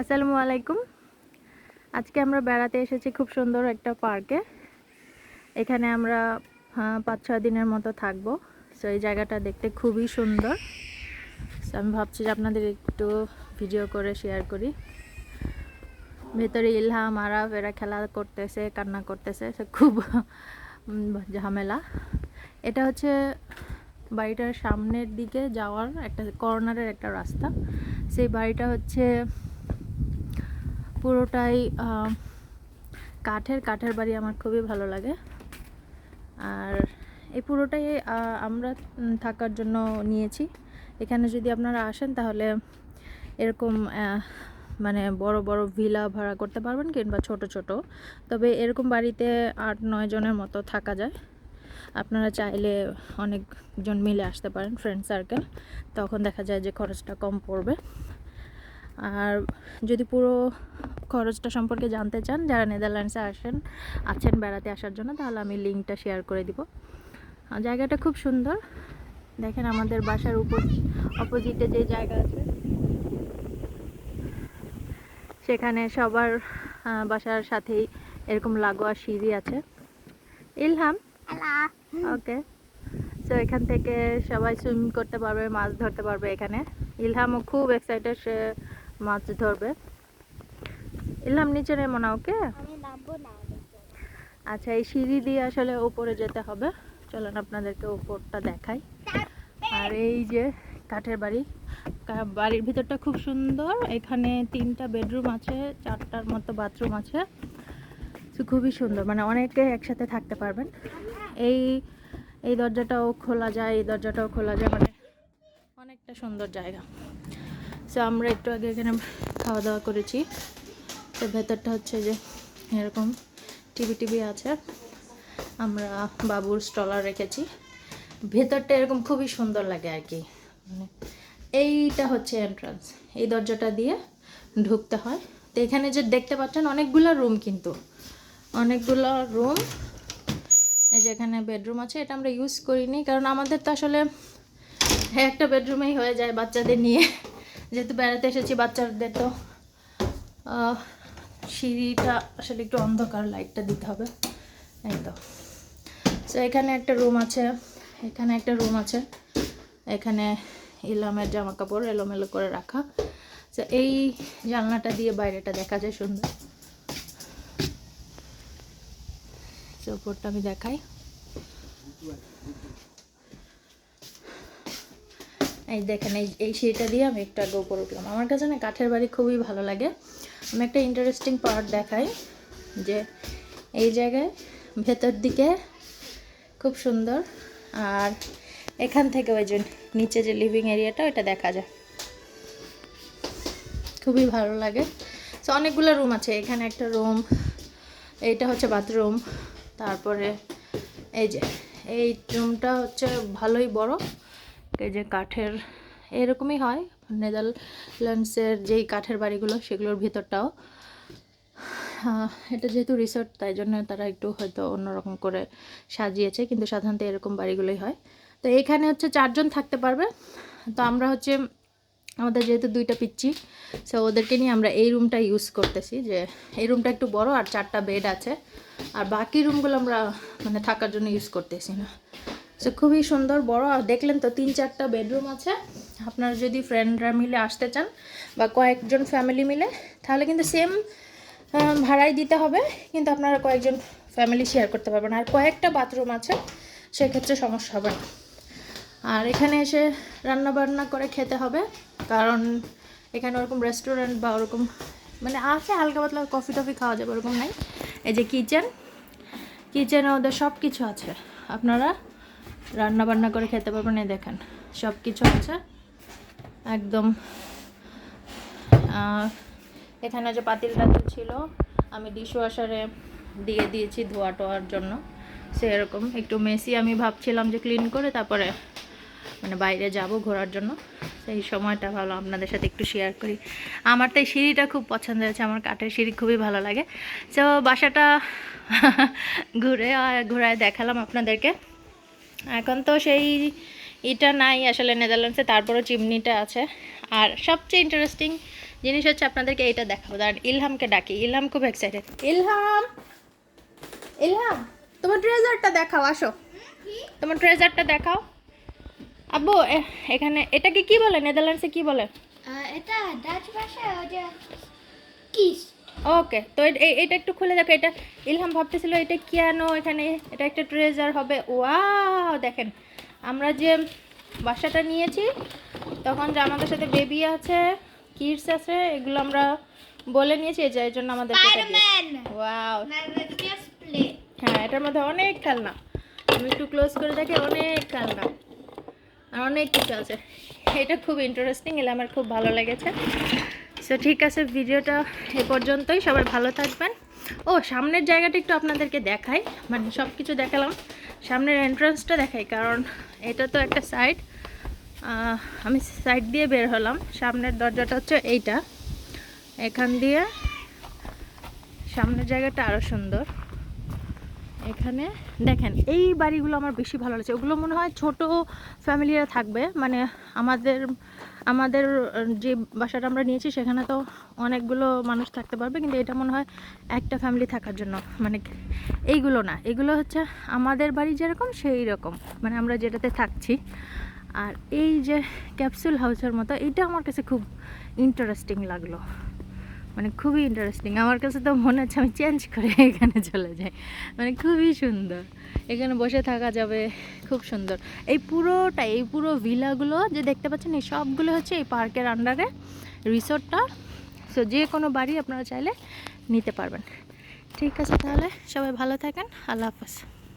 আসসালামু আলাইকুম। আজকে আমরা বেড়াতে এসেছি খুব সুন্দর একটা পার্কে। এখানে আমরা পাঁচ ছয় দিনের মতো থাকব। সো এই জায়গাটা দেখতে খুবই সুন্দর। So, আমি ভাবছি যে আপনাদের একটু ভিডিও করে শেয়ার করি। ভেতরে ইলহাম আরাফ এরা খেলা করতেছে কান্না করতেছে। সে খুব ঝামেলা। এটা হচ্ছে বাড়িটার সামনের দিকে যাওয়ার একটা কর্নারের একটা রাস্তা। সেই বাড়িটা হচ্ছে পুরোটাই কাঠের কাঠের বাড়ি আমার খুবই ভালো লাগে। আর এই পুরোটাই আমরা থাকার জন্য নিয়েছি। এখানে যদি আপনারা আসেন তাহলে এরকম মানে বড় বড় ভিলা ভাড়া করতে পারবেন কিংবা ছোট ছোট। তবে এরকম বাড়িতে আট, নয় জনের মতো থাকা যায়। আপনারা চাইলে অনেকজন মিলে আসতে পারেন ফ্রেন্ড সার্কেল তখন দেখা যায় যে খরচটা কম পড়বে। আর যদি পুরো খরচটা সম্পর্কে জানতে চান যারা নেদারল্যান্ডসে আসেন আছেন বেড়াতে আসার জন্য তাহলে আমি লিঙ্কটা শেয়ার করে দিব। জায়গাটা খুব সুন্দর। দেখেন আমাদের বাসার উপর অপোজিটে যে জায়গা আছে সেখানে সবার বাসার সাথেই এরকম লাগোয়া সিঁড়ি আছে। ইলহাম? ওকে। সো এখান থেকে সবাই সুইমিং করতে পারবে মাছ ধরতে পারবে এখানে। ইলহামও খুব এক্সাইটেড সে মাছ ধরবে। ইলহাম নিচে নেমো না ওকে? আচ্ছা এই সিঁড়ি দিয়ে আসলে উপরে যেতে হবে। চলেন আপনাদেরকে উপরটা দেখাই। আর এই যে কাঠের বাড়ি বাড়ির ভিতরটা খুব সুন্দর। এখানে তিনটা বেডরুম আছে চারটার মতো বাথরুম আছে। খুবই সুন্দর মানে অনেকে একসাথে থাকতে পারবেন। এই এই দরজাটাও খোলা যায় এই দরজাটাও খোলা যায় মানে অনেকটা সুন্দর জায়গা। সো আমরা একটু আগে এখানে খাওয়া দাওয়া করেছি। তো ভেতরটা হচ্ছে যে এরকম টিভি টিভি আছে। আমরা বাবুর স্টলার রেখেছি। ভেতরটা এরকম খুবই সুন্দর লাগে আর কি। মানে এইটা হচ্ছে এন্ট্রান্স এই দরজাটা দিয়ে ঢুকতে হয়। তো এখানে যে দেখতে পাচ্ছেন অনেকগুলো রুম কিন্তু। অনেকগুলো রুম এই যে এখানে বেডরুম আছে। এটা আমরা ইউজ করিনি। কারণ আমাদের তো আসলে একটা বেডরুমেই হয়ে যায় বাচ্চাদের নিয়ে। যেহেতু বেড়াতে এসেছি বাচ্চাদের তো সিঁড়িটা আসলে একটু অন্ধকার লাইটটা দিতে হবে। এই তো। এখানে একটা রুম আছে। এখানে একটা রুম আছে। এখানে ইলামের জামা কাপড় এলোমেলো করে রাখা। তো এই জানলাটা দিয়ে বাইরেটা দেখা যায় সুন্দর। তো উপরটা আমি দেখাই। এই দেখেন, এই এই সিঁড়িটা দিয়ে আমি একটু আগে উপরে উঠলাম। আমার কাছে না কাঠের বাড়ি খুবই ভালো লাগে। আমি একটা ইন্টারেস্টিং পার্ট দেখাই, যে এই জায়গায় ভেতর দিকে খুব সুন্দর, আর এখান থেকে ওই যে নিচে যে লিভিং এরিয়াটা ওইটা দেখা যায়। খুবই ভালো লাগে। তো অনেকগুলো রুম আছে। এখানে একটা রুম এইটা হচ্ছে বাথরুম তারপরে এই যে, এই রুমটা হচ্ছে ভালোই বড়। এই যে কাঠের, এরকমই হয়। নেদারল্যান্ডসের যেই কাঠের বাড়িগুলো, সেগুলোর ভিতরটাও। এটা যেহেতু রিসোর্ট তাই জন্য তারা একটু হয়তো অন্যরকম করে সাজিয়েছে, কিন্তু সাধারণত এরকম বাড়িগুলোই হয়। তো এখানে হচ্ছে চারজন থাকতে পারবে। তো আমরা হচ্ছে, আমাদের যেহেতু দুইটা পিচ্ছি সো ওদেরকে নিয়ে আমরা এই রুমটা ইউজ করতেছি যে, এই রুমটা একটু বড় আর চারটা বেড আছে। আর বাকি রুমগুলো আমরা মানে থাকার জন্য ইউজ করতেছি না। সো খুবই সুন্দর, বড়। আর দেখলেন তো, তিন চারটা বেডরুম আছে। আপনারা যদি ফ্রেন্ডরা মিলে আসতে চান বা কয়েকজন ফ্যামিলি মিলে, তাহলে কিন্তু সেম ভাড়াই দিতে হবে। কিন্তু আপনারা কয়েকজন ফ্যামিলি শেয়ার করতে পারবেন। আর কয়েকটা বাথরুম আছে, সেক্ষেত্রে সমস্যা হবে না। আর এখানে এসে রান্না বান্না করে খেতে হবে। কারণ এখানে ওরকম রেস্টুরেন্ট বা ওরকম মানে আছে হালকা পাতলা কফি টফি খাওয়া যাবে, ওরকম নাই। এই যে কিচেন কিচেনে ওদের সব কিছু আছে। আপনারা রান্না বান্না করে খেতে পারবেন এই দেখেন সব কিছু আছে। একদম এখানে যে পাতিল টাতিল ছিল আমি ডিশ ওয়াশারে দিয়ে দিয়েছি ধোয়া টোয়ার জন্য। সেরকম, একটু মেসি আমি ভাবছিলাম যে ক্লিন করে তারপরে মানে বাইরে যাব ঘোরার জন্য। সেই সময়টা ভালো, আপনাদের সাথে একটু শেয়ার করি। আমার তো এই সিঁড়িটা খুব পছন্দ হয়েছে, আমার কাঠের সিঁড়ি খুবই ভালো লাগে। তো বাসাটা ঘুরে ঘোরায় দেখালাম আপনাদেরকে। এখন তো সেই এটা নাই আসলে নেদারল্যান্ডসে, তারপরও চিমনিটা আছে। আর সবচেয়ে ইন্টারেস্টিং জিনিস হচ্ছে আপনাদেরকে এটা দেখাবো। দাঁড়ান, ইলহামকে ডাকি। ইলহাম খুব এক্সাইটেড ইলহাম! ইলহাম, তোমার ট্রেজারটা দেখাও, আসো। তোমার ট্রেজারটা দেখাও। আব্বু এখানে, এটাকে কি বলে? নেদারল্যান্ডসে কি বলে? এটা ডাচ ভাষায় কিস। ওকে তো এটা একটু খুলে দেখো এটা ইলহাম ভাবতেছিল এটা কেন এখানে? এটা একটা ট্রেজার হবে। ওয়াও দেখেন আমরা যে বাসাটা নিয়েছি তখন যে আমাদের সাথে বেবি আছে কিডস আছে এগুলো আমরা বলে নিয়েছি এই যে এর জন্য আমাদের ওয়াও হ্যাঁ এটার মধ্যে অনেক খেলনা। আমি একটু ক্লোজ করে দেখি অনেক খেলনা। আর অনেক কিছু আছে। এটা খুব ইন্টারেস্টিং এলে আমার খুব ভালো লেগেছে। সো ঠিক আছে, ভিডিওটা এ পর্যন্তই। সবাই ভালো থাকবেন। ও, সামনের জায়গাটা একটু আপনাদেরকে দেখাই। মানে সব কিছু দেখালাম। সামনের এন্ট্রান্সটা দেখাই, কারণ এটা তো একটা সাইড আমি সাইড দিয়ে বের হলাম। সামনের দরজাটা হচ্ছে এইটা। এখান দিয়ে সামনের জায়গাটা আরও সুন্দর। এখানে দেখেন, এই বাড়িগুলো আমার বেশি ভালো লাগছে। ওগুলো মনে হয় ছোট ফ্যামিলিরা থাকবে মানে আমাদের আমাদের যে বাসাটা আমরা নিয়েছি, সেখানে তো অনেকগুলো মানুষ থাকতে পারবে, কিন্তু এটা মনে হয় একটা ফ্যামিলি থাকার জন্য। মানে এইগুলো না, এগুলো হচ্ছে আমাদের বাড়ি যেরকম, সেই রকম। মানে আমরা যেটাতে থাকছি। আর এই যে ক্যাপসুল হাউসের মতো, এটা আমার কাছে খুব ইন্টারেস্টিং লাগল। মানে খুবই ইন্টারেস্টিং আমার কাছে তো মনে হচ্ছে আমি চেঞ্জ করে এখানে চলে যাই। মানে খুবই সুন্দর। এখানে বসে থাকা যাবে, খুব সুন্দর। এই পুরোটা, এই পুরো ভিলাগুলো যে দেখতে পাচ্ছেন, এই সবগুলো হচ্ছে এই পার্কের আন্ডারে রিসোর্টটা সো যে কোনো বাড়ি আপনারা চাইলে নিতে পারবেন। ঠিক আছে তাহলে, সবাই ভালো থাকেন, আল্লাহ হাফেজ।